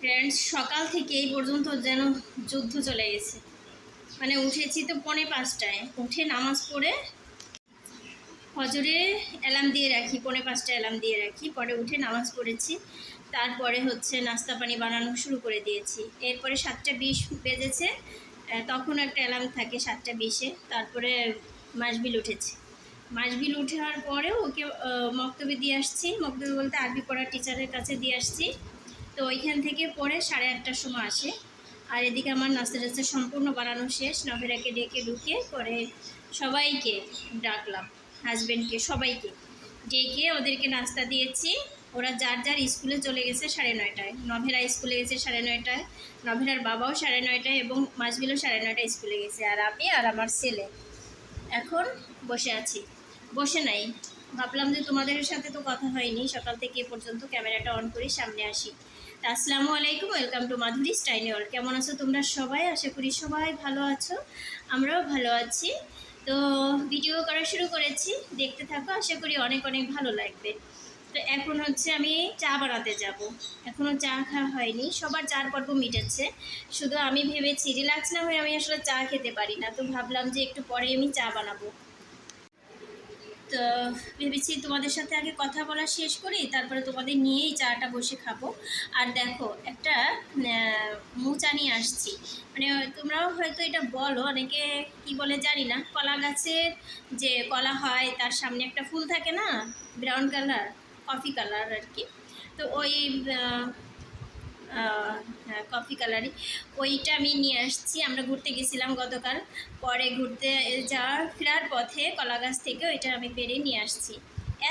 Friends সকাল থেকে এই পর্যন্ত যেন যুদ্ধ চলে গেছে। মানে উঠেছি তো পনে পাঁচটায়। উঠে নামাজ পড়ে হজরে অ্যালার্ম দিয়ে রাখি পনে পাঁচটা অ্যালার্ম দিয়ে রাখি। পরে উঠে নামাজ পড়েছি। তারপরে হচ্ছে নাস্তা পানি বানানো শুরু করে দিয়েছি। এরপরে সাতটা বিশ বেজেছে। তখন একটা অ্যালার্ম থাকে সাতটা বিশে। তারপরে মাসবিল উঠেছে। মাসবিল উঠার পরেও ওকে আহ, মক্তবে দিয়ে আসছি। মক্তবে বলতে আরবি পড়ার টিচারের কাছে দিয়ে আসছি। তো ওইখান থেকে পরে সাড়ে আটটার সময় আসে। আর এদিকে আমার নাস্তা টাস্তা সম্পূর্ণ বানানো শেষ। নভেরাকে ডেকে ঢুকে পরে সবাইকে ডাকলাম হাজব্যান্ডকে সবাইকে। ডেকে ওদেরকে নাস্তা দিয়েছি। ওরা যার যার স্কুলে চলে গেছে সাড়ে নয়টায়। নভেরা স্কুলে গেছে সাড়ে নয়টায়। নভেরার বাবাও সাড়ে নয়টায় এবং মাসবিলও সাড়ে নয়টায় স্কুলে গেছে। আর আমি আর আমার ছেলে এখন বসে আছি। বসে নাই। ভাবলাম যে তোমাদের সাথে তো কথা হয়নি। সকাল থেকে এ পর্যন্ত ক্যামেরাটা অন করে সামনে আসি। আসসালামু আলাইকুম, ওয়েলকাম টু মাধুরী স্টাইনিওর কেমন আছো তোমরা সবাই? আশা করি সবাই ভালো আছো, আমরাও ভালো আছি। তো ভিডিও করা শুরু করেছি, দেখতে থাকো, আশা করি অনেক অনেক ভালো লাগবে। তো এখন হচ্ছে আমি চা বানাতে যাব। এখনও চা খাওয়া হয়নি, সবার চার পর্ব মিটেছে। শুধু আমি ভেবেছি, রিল্যাক্স না হয়ে আমি আসলে চা খেতে পারি না। তো ভাবলাম যে একটু পরে আমি চা বানাবো। তো ভেবেছি তোমাদের সাথে আগে কথা বলা শেষ করি, তারপরে তোমাদের নিয়েই চাটা বসে খাব। আর দেখো, একটা মোচা নিয়ে আসছি। মানে তোমরাও হয়তো এটা বলো, অনেকে কি বলে জানি না, কলা গাছের যে কলা হয়, তার সামনে একটা ফুল থাকে না ব্রাউন কালার কফি কালার আর কি। তো ওই কফি কালারই। ওইটা আমি নিয়ে আসছি, আমরা ঘুরতে গেছিলাম গতকাল। পরে ঘুরতে যাওয়ার ফেরার পথে কলা গাছ থেকে ওইটা আমি পেরে নিয়ে আসছি।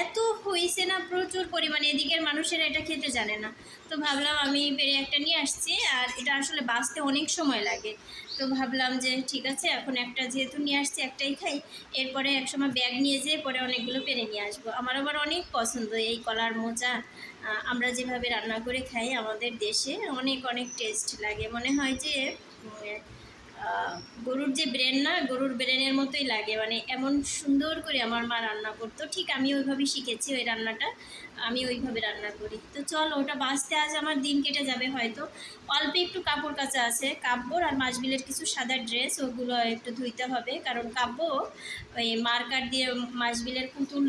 এত হয়েছে না, প্রচুর পরিমাণে। এদিকের মানুষেরা এটা খেতে জানে না। তো ভাবলাম আমি পেরে একটা নিয়ে আসছি, আর এটা আসলে বাঁচতে অনেক সময় লাগে। তো ভাবলাম যে ঠিক আছে, এখন একটা যেহেতু নিয়ে আসছি, একটাই খাই। এরপরে একসময় ব্যাগ নিয়ে যেয়ে পরে অনেকগুলো পেরে নিয়ে আসব। আমার আবার অনেক পছন্দ এই কলার মোচা। আমরা যেভাবে রান্না করে খাই আমাদের দেশে অনেক অনেক টেস্ট লাগে। মনে হয় যে গরুর যে ব্রেন না, গরুর ব্রেনের মতোই লাগে। মানে এমন সুন্দর করে আমার মা রান্না করতো। ঠিক আমি ওইভাবেই শিখেছি ওই রান্নাটা, আমি ওইভাবে রান্না করি। তো চল, ওটা বাঁচতে আজ আমার দিন কেটে যাবে হয়তো। অল্প একটু কাপড় কাচা আছে। কাপড় আর মাসবিলের কিছু সাদা ড্রেস ওগুলো একটু ধুইতে হবে। কারণ কাব্য ওই মার্কার দিয়ে মাসবিলের পুতুল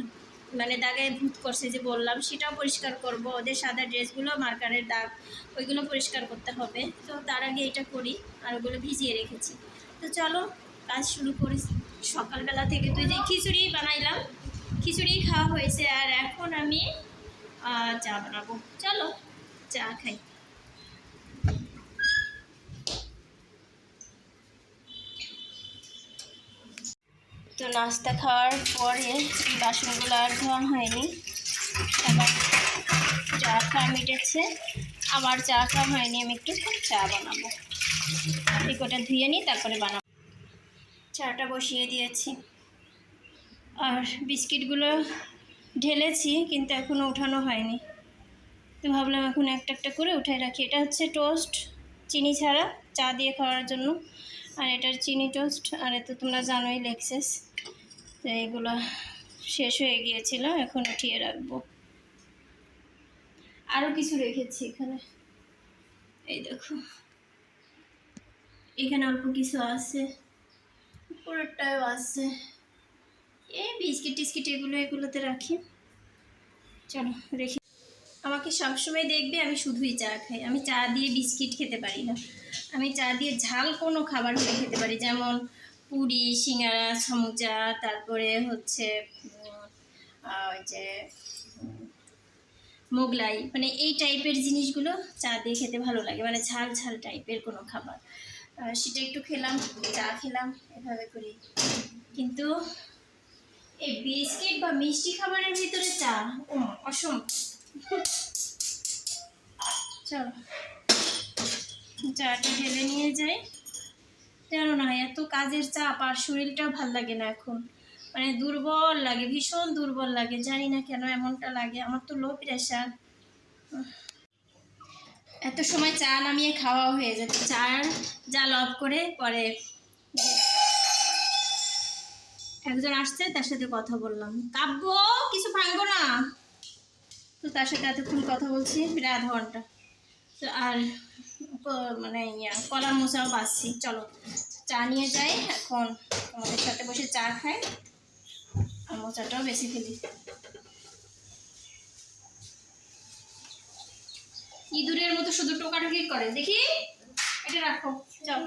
মানে দাগে ভূত করছে যে বললাম, সেটাও পরিষ্কার করব। ওদের সাদা ড্রেসগুলো, মার্কারের দাগ, ওইগুলো পরিষ্কার করতে হবে। তো তার আগে এটা করি আর ওগুলো ভিজিয়ে রেখেছি। তো চলো, কাজ শুরু করি। সকালবেলা থেকে তো যে খিচুড়ি বানাইলাম, খিচুড়ি খাওয়া হয়েছে। আর এখন আমি চা বানাবো। চলো, চা খাই। তো নাস্তা খাওয়ার পরে বাসনগুলো আর ধোয়া হয়নি। আবার চা খাওয়া মিটেছে। আমার চা খাওয়া হয়নি, আমি একটু চা বানাবো। এই কটা ধুয়ে নিই, তারপরে বানাবো। চাটা বসিয়ে দিয়েছি। আর বিস্কিটগুলো ঢেলেছি, কিন্তু এখনও উঠানো হয়নি। তো ভাবলাম এখন একটা একটা করে উঠাই রাখি। এটা হচ্ছে টোস্ট, চিনি ছাড়া চা দিয়ে খাওয়ার জন্য। আর এটার চিনি টোস্ট আর এ তো তোমরা জানোই লেক্সেস তো এগুলো শেষ হয়ে গিয়েছিল, এখন উঠিয়ে রাখব। আরও কিছু রেখেছি এখানে। এই দেখো। এখানে অল্প কিছু আছে। পুরোটাও আছে। এই বিস্কিট টিস্কিট এগুলো, এগুলোতে রাখি। চলো রেখে আমাকে সবসময় দেখবে আমি শুধুই চা খাই। আমি চা দিয়ে বিস্কিট খেতে পারি না। আমি চা দিয়ে ঝাল কোনো খাবার খেতে পারি। যেমন পুরি, সিঙ্গারা, সমুচা, তারপরে হচ্ছে ওই যে, মোগলাই। মানে এই টাইপের জিনিসগুলো চা দিয়ে খেতে ভালো লাগে। মানে ঝাল ঝাল টাইপের কোনো খাবার। সেটা একটু খেলাম, চা খেলাম, এভাবে করি। কিন্তু এই বিস্কিট বা মিষ্টি খাবারের ভিতরে চা অসম্ভব। চলো। ঢেলে নিয়ে যাই। কেন না, এত কাজের চাপ আর শরীরটাও ভালো লাগে না এখন। মানে দুর্বল লাগে, ভীষণ দুর্বল লাগে। জানি না কেন এমনটা লাগে, আমার তো লো প্রেশার এত সময় চা নামিয়ে খাওয়া হয়ে যেত চা জাল অফ করে পরে একজন আসছে, তার সাথে কথা বললাম। কাব্য, কিছু ভাঙবো না। তো তার সাথে এতক্ষণ কথা বলছি প্রায় আধা ঘণ্টা তো আর মানে ইয়া, কলার মোচাও বাসছি চলো, চা নিয়ে যাই, এখন আমাদের সাথে বসে চা খাই, আর মোচাটাও বেশি ফেলি। ইঁদুরের মতো শুধু টোকাটুকি করে। দেখি, এটা রাখো, যাও।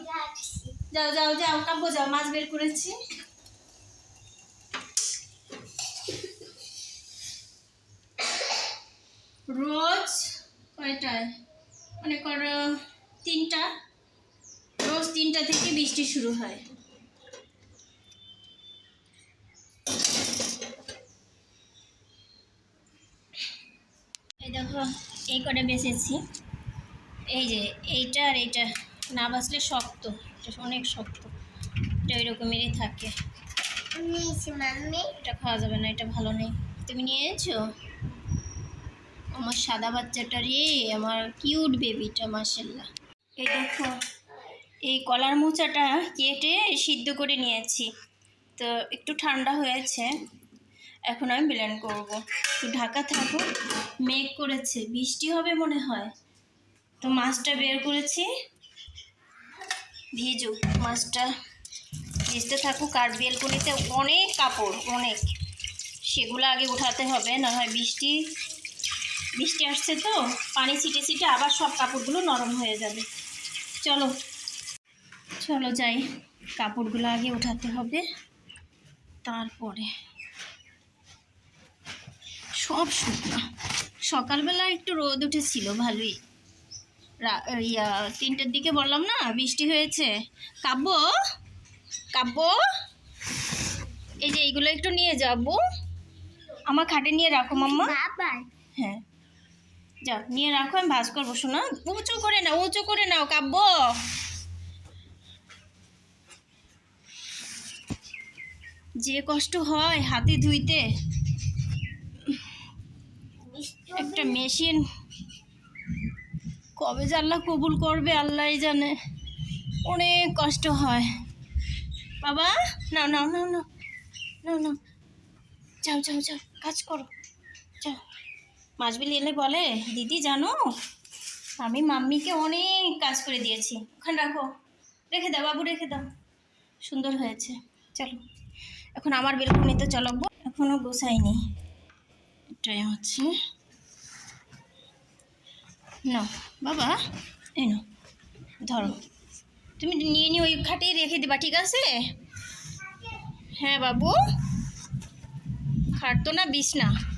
যাও যাও যাও, কাব্য, যাও, মাছ বের করেছি। রোজ কয়টায়? মনে করো তিনটা। রোজ তিনটা থেকে বৃষ্টি শুরু হয়। এই দেখো এই কটা বেছেছি এই যে এইটা আর এইটা। না বাঁচলে শক্ত এটা অনেক শক্ত। এটা ওই রকমেরই থাকে এটা খাওয়া যাবে না এটা ভালো নেই। তুমি নিয়েছো? আমার সাদা বাচ্চাটা রে, আমার কিউট বেবিটা মার্শাল্লাহ এই দেখো, এই কলার মোচাটা কেটে সিদ্ধ করে নিয়েছি। তো একটু ঠান্ডা হয়েছে, এখন আমি ব্লেন্ড করব। একটু ঢাকা থাকো, মেঘ করেছে, বৃষ্টি হবে মনে হয়। তো মাছটা বের করেছি। ভিজুক মাছটা ভিজতে থাকুক, আর বেলকনিতে অনেক কাপড়, অনেক। সেগুলো আগে উঠাতে হবে, না হয় বৃষ্টি বৃষ্টি আসছে তো পানি ছিটে ছিটে আবার সব কাপড়গুলো নরম হয়ে যাবে। চলো চলো যাই কাপড়গুলো আগে উঠাতে হবে তারপরে। সব শুকনো। সকালবেলা একটু রোদ উঠেছিল ভালোই। ইয়া তিনটের দিকে বললাম না বৃষ্টি হয়েছে। কাব্য কাব্য এই যে এইগুলো একটু নিয়ে যাব। আমার খাটে নিয়ে রাখো মাম্মা। হ্যাঁ। যাও নিয়ে রাখো, আমি ভাজ করব, শোনা। উঁচু করে নাও, উঁচু করে নাও, কাব্য। যে কষ্ট হয় হাতে ধুইতে, একটা মেশিন কবে যে আল্লাহ কবুল করবে, আল্লাহই জানে। অনেক কষ্ট হয়। বাবা না না না না না নাও। যাও যাও যাও, কাজ করো। মাছবিলি এলে বলে, দিদি, জানো? আমি মাম্মিকে অনেক কাজ করে দিয়েছি। ওখানে রাখো। রেখে দাও, বাবু, রেখে দাও। সুন্দর হয়েছে। চলো। এখন আমার বেলকুনিতে চলাবো এখনও গোছাইনি এটাই হচ্ছে। না বাবা, এই নাও। ধরো। তুমি নিয়ে নিয়ে ওই খাটেই রেখে দেবা, ঠিক আছে? হ্যাঁ বাবু। খাট তো না, বিছনা।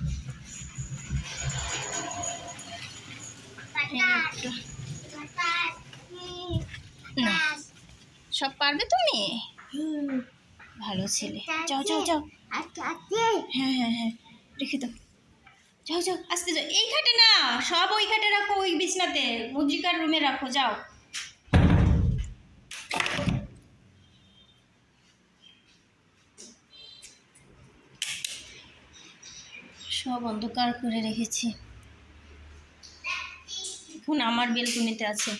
না, সব পারবে তুমি? ভালো ছেলে। যাও যাও যাও। হ্যাঁ হ্যাঁ হ্যাঁ রেখে দাও। যাও যাও, আস্তে যাও। এই খাটে না, সব ওই খাটে রাখো, ওই বিছনাতে। মুদ্রিকার রুমে রাখো, যাও। সব অন্ধকার করে রেখেছি। এখন আমার বেলকুনিতে আছে।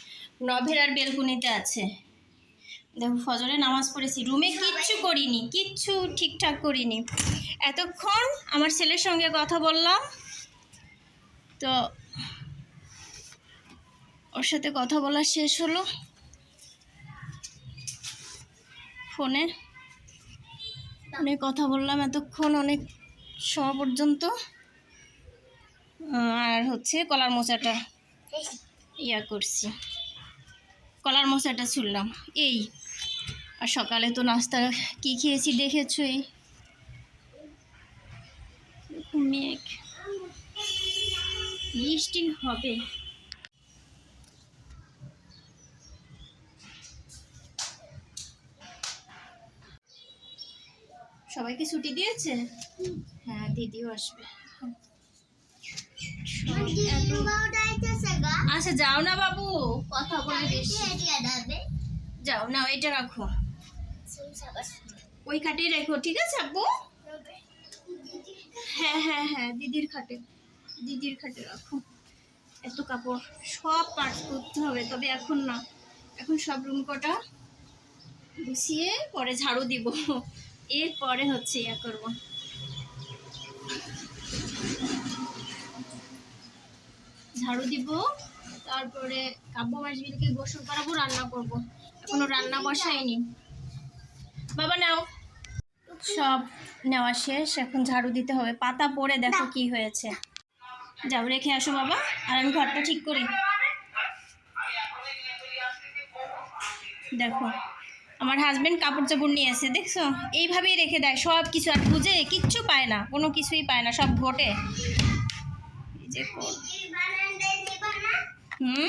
নভেরার বেলকুনিতে আছে। দেখো ফজরে নামাজ পড়েছি। রুমে কিচ্ছু করিনি, কিচ্ছু ঠিকঠাক করিনি। এতক্ষণ আমার ছেলের সঙ্গে কথা বললাম। তো ওর সাথে কথা বলা শেষ হলো। ফোনে অনেক কথা বললাম এতক্ষণ, অনেক সময় পর্যন্ত। আর হচ্ছে কলার মোচাটা। ইয়া করছি। কলার মশাটা ছুললাম এই, আর সকালে তো নাস্তা কি খেয়েছি দেখেছই? মেঘ বৃষ্টি হবে। সবাইকে ছুটি দিয়েছে? হ্যাঁ দিদিও আসবে। আচ্ছা যাও না বাবু। কথা বলে যাও নাও এটা রাখো। ওই খাটেই রেখো ঠিক আছে আব্বু? হ্যাঁ হ্যাঁ হ্যাঁ দিদির খাটে। দিদির খাটে রাখো। এত কাপড় সব পাট করতে হবে তবে এখন না। এখন সব রুম কটা? গুছিয়ে পরে ঝাড়ু দিব। এরপরে হচ্ছে ইয়া করব। ঝাড়ু দিব, তারপরে কাব্য মাসবিলকে গোসল করাবো, রান্না করব। এখনও রান্না বসাইনি। বাবা, নাও। সব নেওয়া শেষ, এখন ঝাড়ু দিতে হবে। পাতা পড়ে দেখো কি হয়েছে। যাও, রেখে আসো বাবা, আর আমি ঘরটা ঠিক করি। দেখো, আমার হাজবেন্ড কাপড় চাপড় নিয়ে এসে, দেখছ? এইভাবেই রেখে দেয়, সব কিছু আর বুঝে কিচ্ছু পায় না, কোনো কিছুই পায় না, সব ঘটে। এই যে হুম?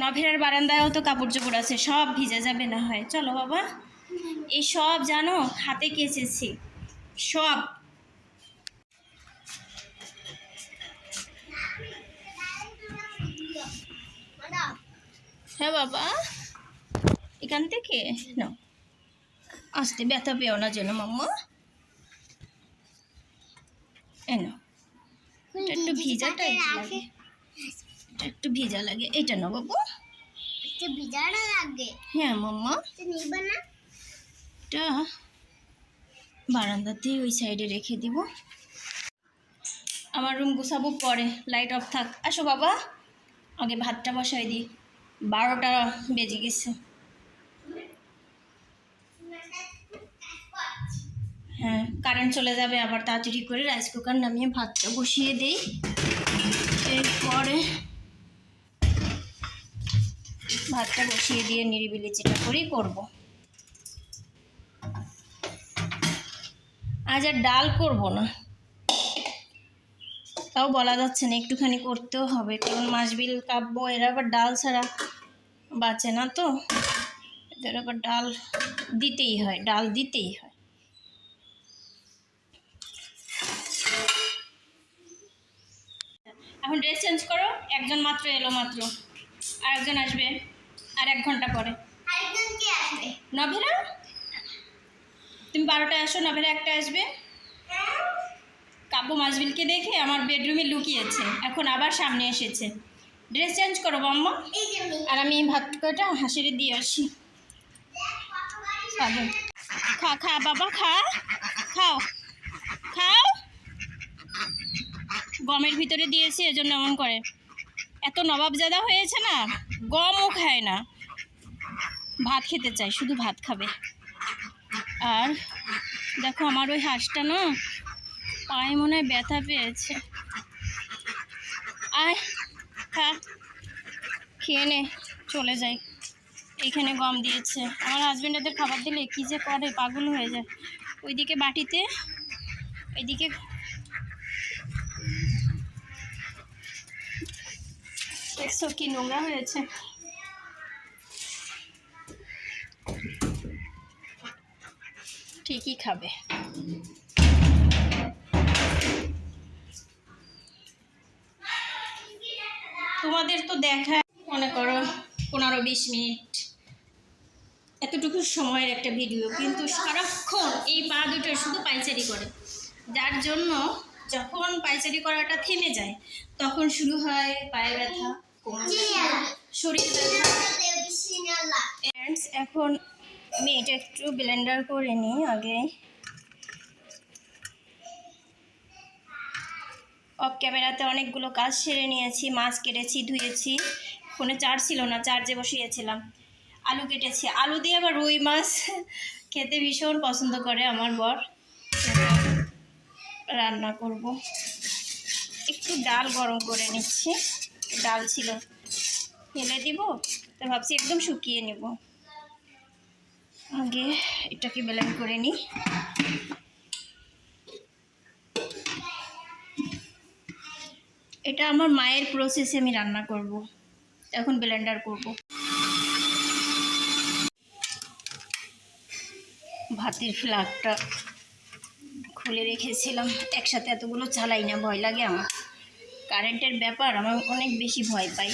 নভেরার বারান্দায়ও তো কাপড় চোপড় আছে, সব ভিজে যাবে না হয়। চলো বাবা, এই সব জানো, হাতে কেচেছি, সব। হ্যাঁ বাবা, এখান থেকে? নাও। আসতে, ব্যথা পেও না যেন, মাম্মা। এ নাও একটু ভিজা টাইপ লাগে। এটা একটু ভিজা লাগে এটা নাও বাবু। লাগে। হ্যাঁ মাম্মা। তো নিবা না। এটা বারান্দাতে ওই সাইডে রেখে দিব। আমার রুম গুছাবো পরে লাইট অফ থাক। আসো বাবা আগে ভাতটা বসাই দিই। বারোটা বেজে গেছে। হ্যাঁ কারেন্ট চলে যাবে আবার তাড়াতাড়ি করে রাইস কুকার নামিয়ে ভাতটা বসিয়ে দিই। এরপরে ভাতটা বসিয়ে দিয়ে নিরিবিলি যেটা করেই করব। আজ আর ডাল করব না। তাও বলা যাচ্ছে না, একটুখানি করতেও হবে, কারণ মাসবিল কাব্য, এরা আবার ডাল ছাড়া বাঁচে না তো। এদের আবার ডাল দিতেই হয়, ডাল দিতেই হয়। এখন ড্রেস চেঞ্জ করো, একজন মাত্র এলো মাত্র। আর একজন আসবে আর এক ঘণ্টা পরে। নভেরা তুমি বারোটায় আসো নভেরা একটা আসবে। কাব্য মাসবিলকে দেখে আমার বেডরুমে লুকিয়েছে এখন আবার সামনে এসেছে। ড্রেস চেঞ্জ করো বাম্মা। আর আমি ভাত কয়টা হাসিরে দিয়ে আসি। খা খা বাবা খা। খাও। খাও। গমের ভিতরে দিয়েছি এজন্য এমন করে। এত নবাবজাদা হয়েছে না, গমও খায় না। ভাত খেতে চায়, শুধু ভাত খাবে। আর দেখো আমার ওই হাঁসটা না, পায়ে মনে হয় ব্যথা পেয়েছে। আয়, খা, খেয়ে নে, চলে যাই। এইখানে গম দিয়েছে। আমার হাজব্যান্ড এদের খাবার দিলে কী যে করে, পাগল হয়ে যায়। ওইদিকে বাটিতে এইদিকে দেখছ কি নোংরা হয়েছে? ঠিকই খাবে। তোমাদের তো দেখা মনে করো পনেরো বিশ মিনিট। এতটুকু সময়ের একটা ভিডিও কিন্তু সারাক্ষণ এই পা দুটো শুধু পাইচারি করে। যার জন্য যখন পাইচারি করাটা থেমে যায় তখন শুরু হয় পায়ে ব্যথা শরীর ব্যথা। এখন আমি এটা একটু ব্লেন্ডার করে নিই আগে। অফ ক্যামেরাতে অনেকগুলো কাজ সেরে নিয়েছি মাছ কেটেছি ধুয়েছি। ফোনে চার্জ ছিল না চার্জে বসিয়েছিলাম। আলু কেটেছি। আলু দিয়ে আবার রুই মাছ খেতে ভীষণ পছন্দ করে আমার বর। রান্না করব। একটু ডাল গরম করে নিচ্ছি। ডাল ছিল, ফেলে দিব। তো ভাবছি একদম শুকিয়ে নেব। আগে এটাকে বেলান করে নিই। এটা আমার মায়ের প্রসেসে আমি রান্না করব। এখন ব্লেন্ডার করব। ভাতের ফ্লাগটা খুলে রেখেছিলাম। একসাথে এতগুলো চালাই না, ভয় লাগে আমার। কারেন্টের ব্যাপার, আমার অনেক বেশি ভয় পাই।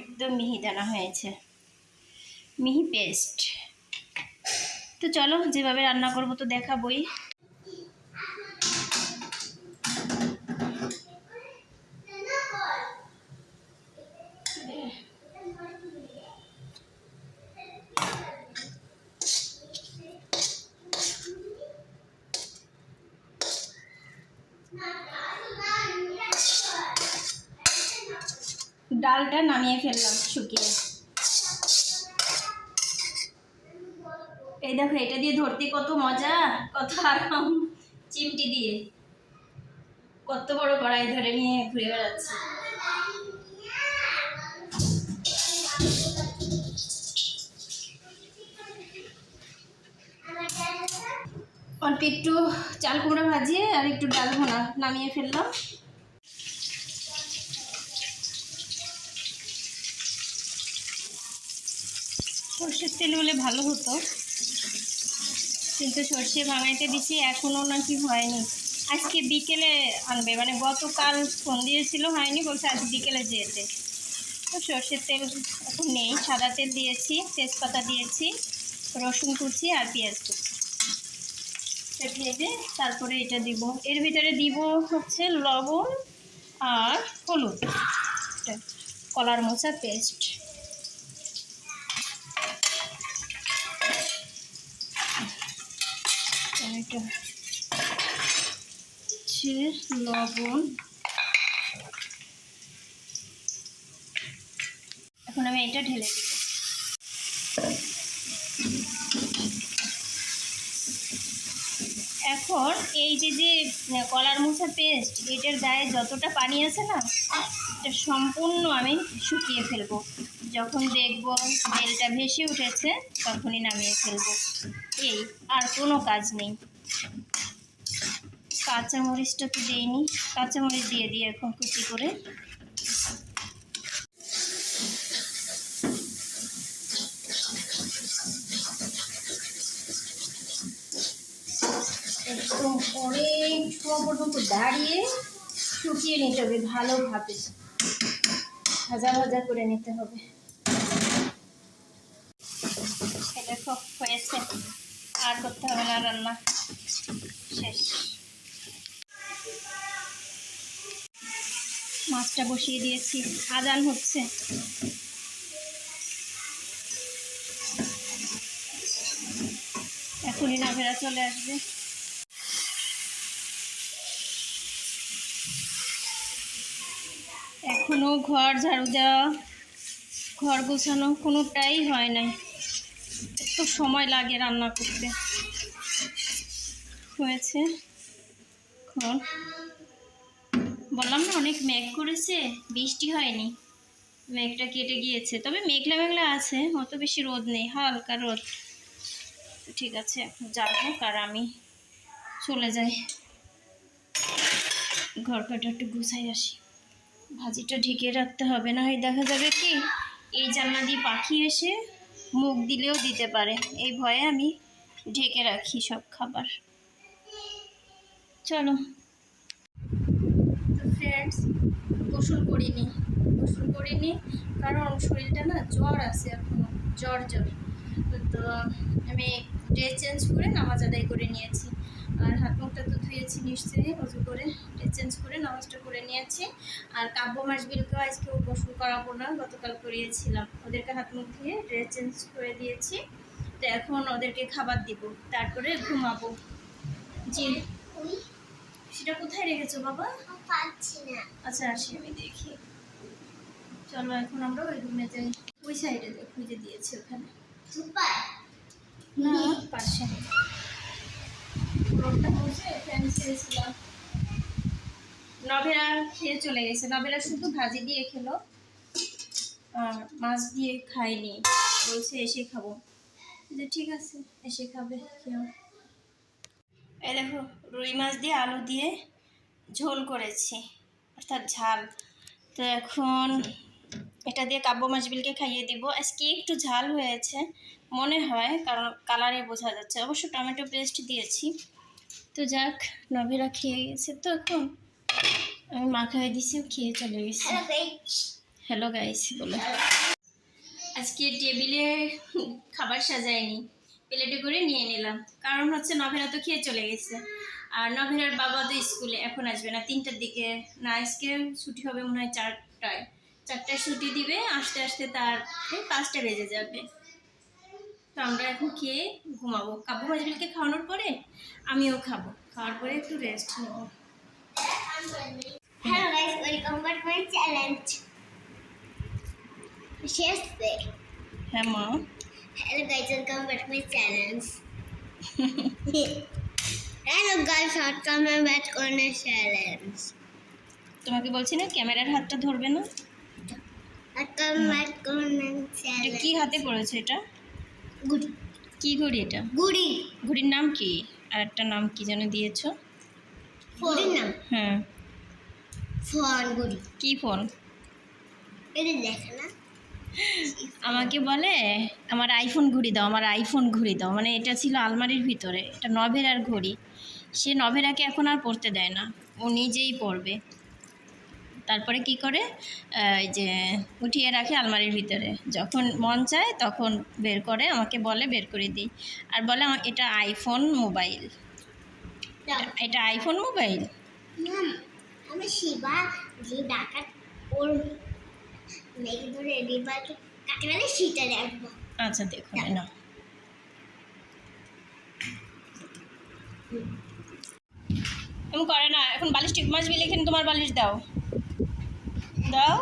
একদম মিহি দানা হয়েছে। মিহি পেস্ট। তো চলো, যেভাবে রান্না করব তো দেখাবই ডালটা নামিয়ে ফেললাম, শুকিয়ে। এই দেখো, এটা দিয়ে ধরতে কত মজা, কত আরাম, চিমটি দিয়ে। কত বড় কড়াই ধরে নিয়ে ঘুরে বেড়াচ্ছে। অল্প একটু চাল কুমড়া ভাজিয়ে আর একটু ডাল ভোনা নামিয়ে ফেললাম। সর্ষের তেল হলে ভালো হতো। কিন্তু সর্ষে ভাঙাইতে দিছি এখনও নাকি হয়নি। আজকে বিকেলে আনবে মানে গতকাল ফোন দিয়েছিল, হয়নি, বলছে আজ বিকেলে যেতে। তো সর্ষের তেল এখন নেই, সাদা তেল দিয়েছি, তেজপাতা দিয়েছি, রসুন কুচি আর পেঁয়াজ কুচি। তারপরে এটা দিব। এর ভিতরে দিব হচ্ছে লবণ আর হলুদ। কলার মোচা পেস্ট। টমেটো হচ্ছে লবণ। এখন আমি এটা ঢেলে দিব। এখন এই যে যে কলার মোছা পেস্ট, এটার গায়ে যতটা পানি আছে না, এটা সম্পূর্ণ আমি শুকিয়ে ফেলব। যখন দেখব তেলটা ভেসে উঠেছে, তখনই নামিয়ে ফেলব। এই, আর কোনো কাজ নেই। কাঁচামরিচটা তো দিইনি কাঁচামরিচ দিয়ে দিই এখন কুচি করে। একদম অনেক পর্যন্ত দাঁড়িয়ে শুকিয়ে নিতে হবে ভালোভাবে। ভাজা ভাজা করে নিতে হবে। দেখো হয়েছে। আর করতে হবে না রান্না। শেষ। মাছটা বসিয়ে দিয়েছি আজান হচ্ছে। এখনই না ভেড়া চলে আসবে। এখনও ঘর ঝাড়ু দেওয়া, ঘর গোছানো কোনোটাই হয় নাই। এত সময় লাগে রান্না করতে। হয়েছে। এখন বললাম না, অনেক মেঘ করেছে, বৃষ্টি হয়নি। মেঘটা কেটে গিয়েছে। তবে মেঘলা মেঘলা আছে, অত বেশি রোদ নেই, হালকা রোদ। ঠিক আছে যাব আর আমি চলে যাই। ঘর কাটা একটু গুছাই আসি। ভাজিটা ঢেকে রাখতে হবে, না হয় দেখা যাবে কি, এই জানলা দিয়ে পাখি এসে মুখ দিলেও দিতে পারে। এই ভয়ে আমি ঢেকে রাখি সব খাবার। চলো। ফ্রেন্ডস গোসল করিনি গোসল করিনি, কারণ শরীরটা না জ্বর আছে এখনও, জ্বর জ্বর। তো আমি ড্রেস চেঞ্জ করে নামাজ আদায় করে নিয়েছি। আর হাত মুখটা তো ধুয়েছি নিশ্চয়ই অজু করে ড্রেস চেঞ্জ করে নামাজটা করে নিয়েছি। আর কাব্য মাস বিলকেও আজকেও গোসল করাবো না, গতকাল করিয়েছিলাম। ওদেরকে হাত মুখ ধুয়ে ড্রেস চেঞ্জ করে দিয়েছি। তো এখন ওদেরকে খাবার দিব, তারপরে ঘুমাবো। জি। সেটা কোথায় রেখেছো বাবা? পাচ্ছি না। আচ্ছা আসি আমি দেখি। চলো এখন আমরা ওই রুমে যাই ওই সাইডে যে দিয়েছে ওখানে। সুপার না পাশে রোডটা বসে ফ্যান ছেড়েছিলাম নভেরা খেয়ে চলে গেছে। নভেরা শুধু ভাজি দিয়ে খেলো আর মাছ দিয়ে খায়নি। বলছে এসে খাব। যে ঠিক আছে এসে খাবে খেয়েও এই দেখো রুই মাছ দিয়ে আলু দিয়ে ঝোল করেছি অর্থাৎ ঝাল। তো এখন এটা দিয়ে কাব্য মাছবিলকে খাইয়ে দিব। আজকে একটু ঝাল হয়েছে মনে হয় কারণ কালারে বোঝা যাচ্ছে। অবশ্য টমেটো পেস্ট দিয়েছি। তো যাক নভেরা খেয়ে গেছে তো এখন। আমি মাখাই দিছি খেয়ে চলে গেছে। হ্যালো গাইস বলে। আজকে টেবিলে খাবার সাজায়নি। প্লেটে করে নিয়ে নিলাম। কারণ হচ্ছে নভেরা তো খেয়ে চলে গেছে। আর নভেরার বাবা তো স্কুলে এখন আসবে না তিনটার দিকে। না আজকে ছুটি হবে মনে হয় চারটায়। চারটায় ছুটি দিবে আসতে আসতে তার পাঁচটা বেজে যাবে। তো আমরা এখন খেয়ে ঘুমাবো। কাব্য মাজবিলকে খাওয়ানোর পরে আমিও খাব। খাওয়ার পরে একটু রেস্ট নেব। Hello guys welcome back my challenge শেষে হ্যাঁ মা। Hello guys, welcome back to my channel. Hello guys, welcome back to my channel. তোমাকে বলছি না ক্যামেরার হাতটা ধরবে না এটা. কি হাতে পড়েছে এটা. কি ঘড়ি এটা গুড়ি ঘড়ির নাম কি আর একটা নাম কি যেন দিয়েছ ফোন নাম হ্যাঁ ফোন গুড়ি কি ফোন এটা দেখে না আমাকে বলে আমার আইফোন ঘড়ি দাও আমার আইফোন ঘড়ি দাও। মানে এটা ছিল আলমারির ভিতরে এটা নভেরার ঘড়ি। সে নভেরাকে এখন আর পড়তে দেয় না ও নিজেই পড়বে। তারপরে কি করে? এই যে উঠিয়ে রাখে আলমারির ভিতরে। যখন মন চায় তখন বের করে আমাকে বলে বের করে দিই। আর বলে এটা আইফোন মোবাইল এটা আইফোন মোবাইল আমি শিবা যে ডাকাত ওর মেঘ ধরে রিবাকে কাকে শীতে রাখব আচ্ছা দেখুন না এমন করে না এখন বালিশ ঠিক মাছ বিলে এখানে তোমার বালিশ দাও। দাও।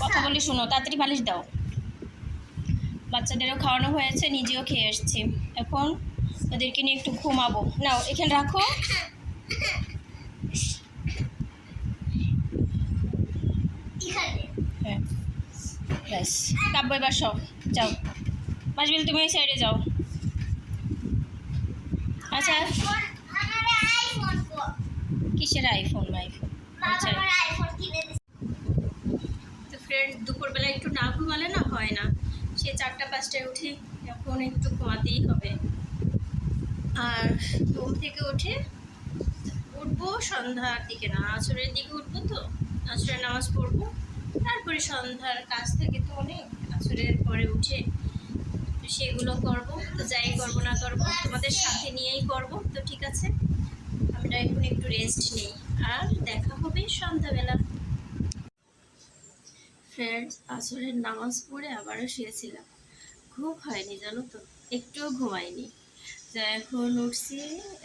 কথা বলি শোনো তাড়াতাড়ি বালিশ দাও। বাচ্চাদেরও খাওয়ানো হয়েছে নিজেও খেয়ে এসছি। এখন ওদেরকে নিয়ে একটু ঘুমাবো। নাও এখানে রাখো এখানে হ্যাঁ ব্যাস, কাব্য এবার সব, যাও। মাসবিল, তুমি ওই সাইডে যাও। আচ্ছা কিসের আইফোন আইফোন আচ্ছা। তো ফ্রেন্ড দুপুরবেলা একটু না ঘুমালে না হয় না? সে চারটা, পাঁচটায় উঠে, এখন একটু ঘুমাতেই হবে। আর ঘুম থেকে উঠে উঠবো সন্ধ্যার দিকে না আসরের দিকে উঠবো তো? আসরের নামাজ পড়ব। তারপরে সন্ধ্যার কাজ থেকে তো অনেক, আসরের পরে উঠে সেগুলো করব, তো যাই করব না করব, তোমাদের সাথে নিয়েই করব, তো ঠিক আছে। আমরা এখন একটু রেস্ট নেই, আর দেখা হবে সন্ধ্যাবেলা। ফ্রেন্ডস আসরের নামাজ পড়ে আবারও শুয়েছিলাম। ঘুম হয়নি জানো তো, একটুও ঘুমাইনি। তো এখন উঠছি,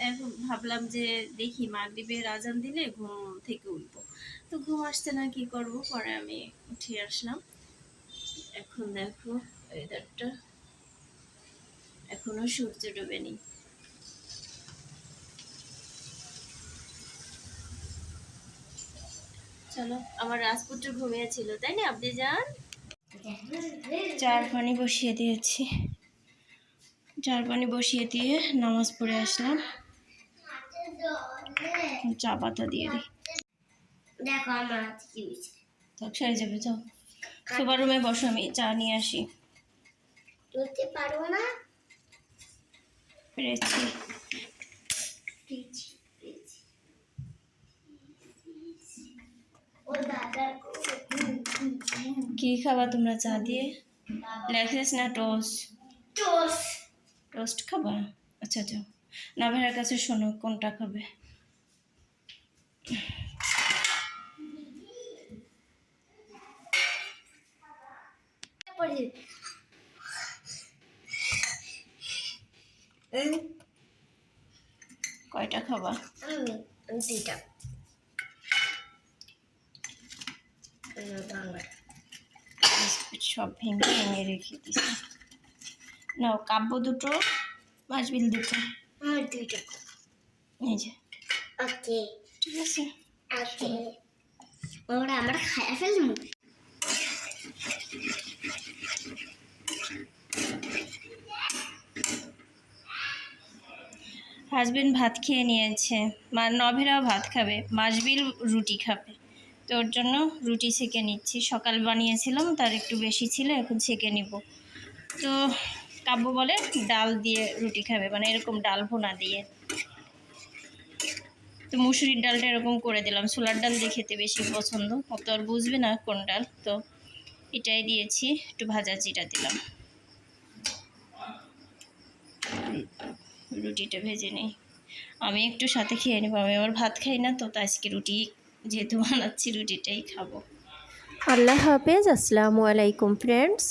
এখন ভাবলাম যে দেখি মাগরিবের আজান দিলে ঘুম থেকে উঠবো। তো ঘুম আসছে না, কি করব? পরে আমি উঠে আসলাম। এখন দেখো ওয়েদারটা এখনও সূর্য ডোবেনি। চলো, আমার রাজপুত্র ঘুমিয়েছিল, তাই না আপনি যান চার পানি বসিয়ে দিয়েছি। চার পানি বসিয়ে দিয়ে নামাজ পড়ে আসলাম। চা পাতা দিয়ে দিই। দেখো আমার হাতে কি হয়েছে? সরে যাবে যাও। সবার রুমে বসো আমি চা নিয়ে আসি। তুলতে পারব না? পেরেছি। কি খাবা তোমরা চা দিয়ে? লেখেস না টোস্ট। টোস টোস্ট খাবা? আচ্ছা আচ্ছা নাভের কাছে শোনো কোনটা খাবে। কয়টা খাবা? আমি আমি দুইটা বিস্কুট সব ভেঙে ভেঙে রেখে দিছি। নাও কাব্য দুটো মাছবিল দুটো। আমার দুইটা। এই যে। ওকে। ঠিক আছে। ওকে। ওরা আমরা খাইয়া ফেলব হাজবেন্ড ভাত খেয়ে নিয়েছে। মা নভেরাও ভাত খাবে, মাসবিল রুটি খাবে। তো ওর জন্য রুটি সেকে নিচ্ছি। সকাল বানিয়েছিলাম, তার একটু বেশি ছিল, এখন সেকে নিব। তো কাব্য বলে ডাল দিয়ে রুটি খাবে মানে এরকম ডাল ভুনা দিয়ে। তো মুসুরির ডালটা এরকম করে দিলাম। ছোলার ডাল দিয়ে খেতে বেশি পছন্দ। ও তো আর বুঝবে না কোন ডাল। তো এটাই দিয়েছি, একটু ভাজা জিরা দিলাম। রুটিটা ভেজে নিই। আমি একটু সাথে খেয়ে নেব। আমি আবার ভাত খাই না তো আজকে রুটি যেহেতু বানাচ্ছি, রুটিটাই খাব। আল্লাহ হাফেজ। আসসালামু আলাইকুম ফ্রেন্ডস